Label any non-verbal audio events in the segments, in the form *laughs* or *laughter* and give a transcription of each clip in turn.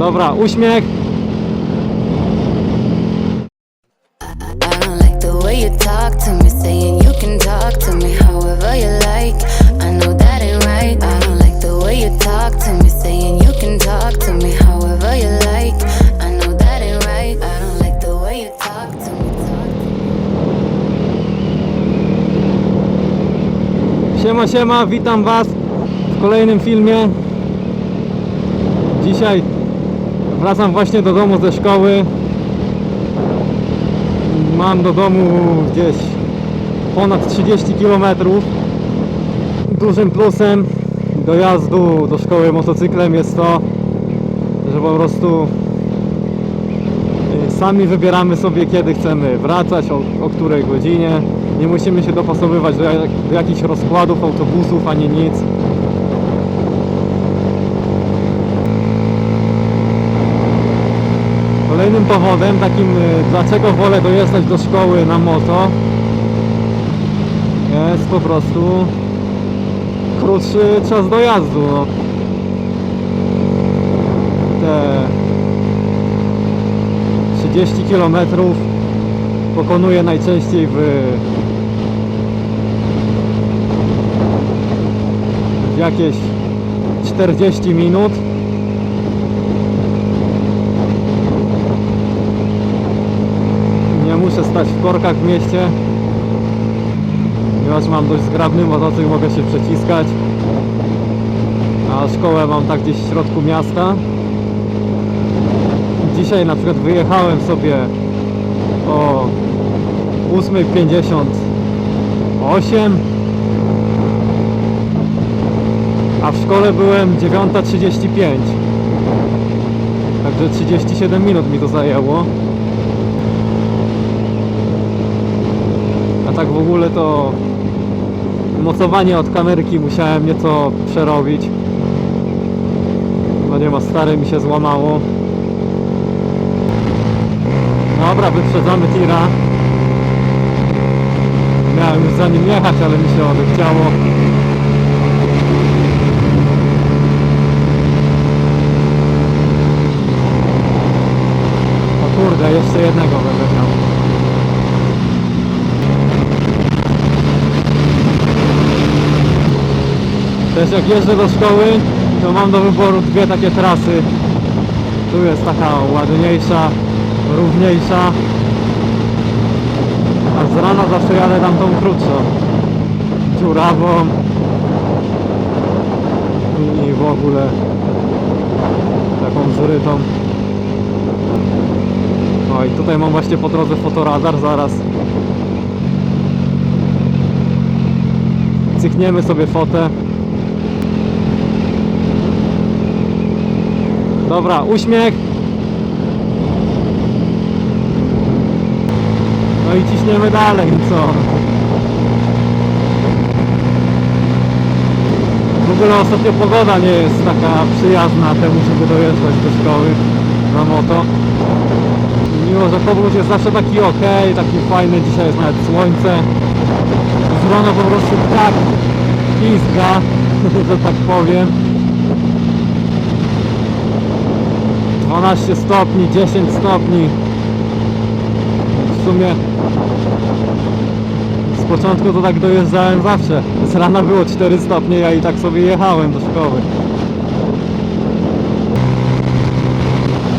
Dobra, uśmiech. Siema, siema, witam Was w kolejnym filmie. Dzisiaj wracam właśnie do domu ze szkoły. Mam do domu gdzieś ponad 30 km. Dużym plusem dojazdu do szkoły motocyklem jest to, że po prostu y, sami wybieramy sobie kiedy chcemy wracać, o, o której godzinie. Nie musimy się dopasowywać do, jak, do jakichś rozkładów autobusów ani nic. Kolejnym powodem takim, y, dlaczego wolę dojeżdżać do szkoły na moto jest po prostu krótszy czas dojazdu. No. Te 30 km pokonuję najczęściej w, w jakieś 40 minut. Nie muszę stać w korkach w mieście. Ponieważ mam dość zgrabny motocykl, mogę się przeciskać. A szkołę mam tak gdzieś w środku miasta. Dzisiaj na przykład wyjechałem sobie o 8.58 a w szkole byłem 9.35 Także 37 minut mi to zajęło A tak w ogóle to mocowanie od kamerki musiałem nieco przerobić No nie ma, stare mi się złamało Dobra, wyprzedzamy tira. Miałem już za nim jechać, ale mi się odechciało. O kurde, jeszcze jednego będę miał. Też jak jeżdżę do szkoły, to mam do wyboru dwie takie trasy. Tu jest taka ładniejsza, równiejsza. A z rana zawsze jadę tam tą krótszą. Dziurawą. I w ogóle taką zrytą. No i tutaj mam właśnie po drodze fotoradar zaraz. Cykniemy sobie fotę. Dobra, uśmiech. No i ciśniemy dalej, co? W ogóle ostatnio pogoda nie jest taka przyjazna temu, żeby dojeżdżać do szkoły na moto. Mimo, że powrót jest zawsze taki ok, taki fajny, dzisiaj jest nawet słońce. Z rana po prostu tak pizga, *laughs* że tak powiem. 12 stopni, 10 stopni. W sumie z początku to tak dojeżdżałem zawsze. Z rana było 4 stopnie, ja i tak sobie jechałem do szkoły.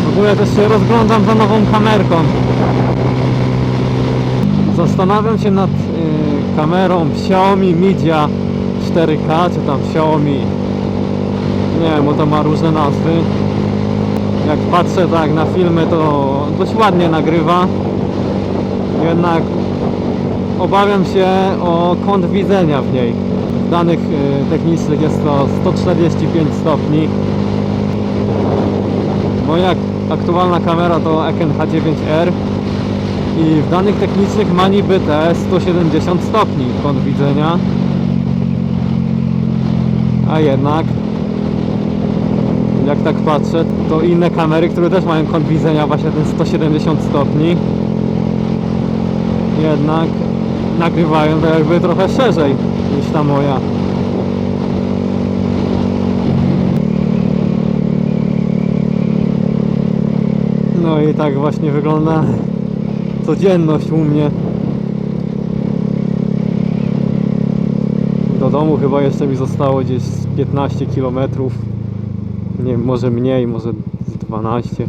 W ogóle też się rozglądam za nową kamerką. Zastanawiam się nad y, kamerą Xiaomi Media 4K, czy tam Xiaomi nie wiem, bo to ma różne nazwy. Jak patrzę tak na filmy, to dość ładnie nagrywa. Jednak obawiam się o kąt widzenia w niej. W danych y, technicznych jest to 145 stopni. Moja aktualna kamera to Eken H9R i w danych technicznych ma niby te 170 stopni kąt widzenia. A jednak jak tak patrzę, to inne kamery, które też mają kąt widzenia właśnie ten 170 stopni jednak nagrywają to jakby trochę szerzej niż ta moja. No i tak właśnie wygląda codzienność u mnie. Do domu chyba jeszcze mi zostało gdzieś z 15 km. Nie może mniej, może z 12.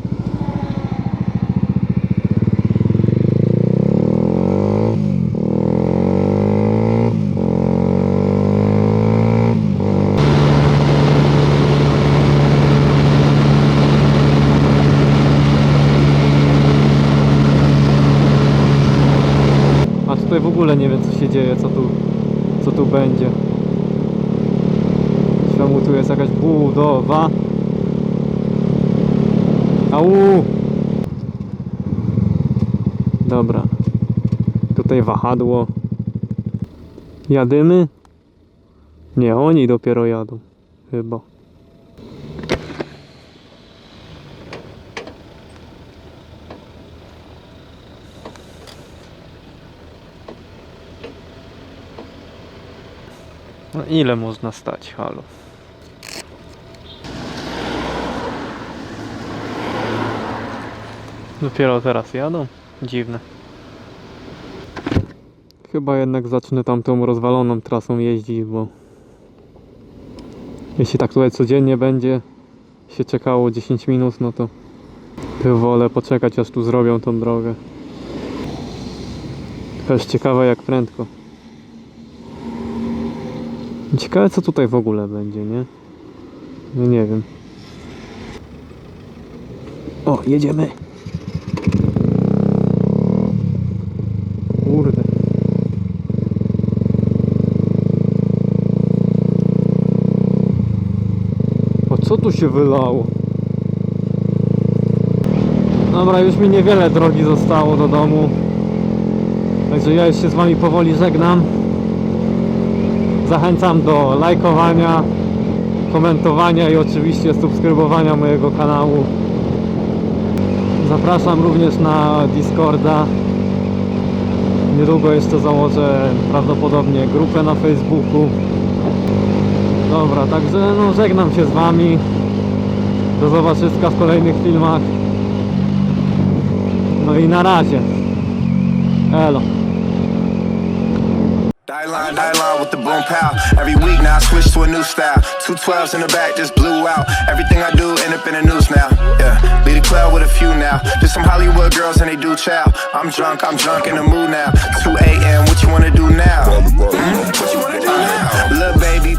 A tutaj w ogóle nie wiem co się dzieje, co tu, co tu będzie. Czemu tu jest jakaś budowa? Au! Dobra. Tutaj wahadło. Jadymy? Nie, oni dopiero jadą. Chyba. No ile można stać, halo? Dopiero teraz jadą? Dziwne. Chyba jednak zacznę tamtą rozwaloną trasą jeździć, bo jeśli tak tutaj codziennie będzie się czekało 10 minut, no to wolę poczekać aż tu zrobią tą drogę. Też ciekawe jak prędko. Ciekawe co tutaj w ogóle będzie, nie? No nie wiem. O, jedziemy. Kurde. A co tu się wylało? Dobra, już mi niewiele drogi zostało do domu. Także ja już się z wami powoli żegnam. Zachęcam do lajkowania, komentowania i oczywiście subskrybowania mojego kanału. Zapraszam również na Discorda. Niedługo jeszcze założę prawdopodobnie grupę na Facebooku. Dobra, także no żegnam się z wami. Do zobaczyska w kolejnych filmach. No i na razie. Elo. Die line, with the boom pow. Every week now I switch to a new style. Two twelves in the back just blew out. Everything I do end up in the news now. Yeah, lead a club with a few now. Just some Hollywood girls and they do chow. I'm drunk, I'm drunk in the mood now. 2 a.m. What you wanna do now? Hmm? What you wanna do now? Little baby.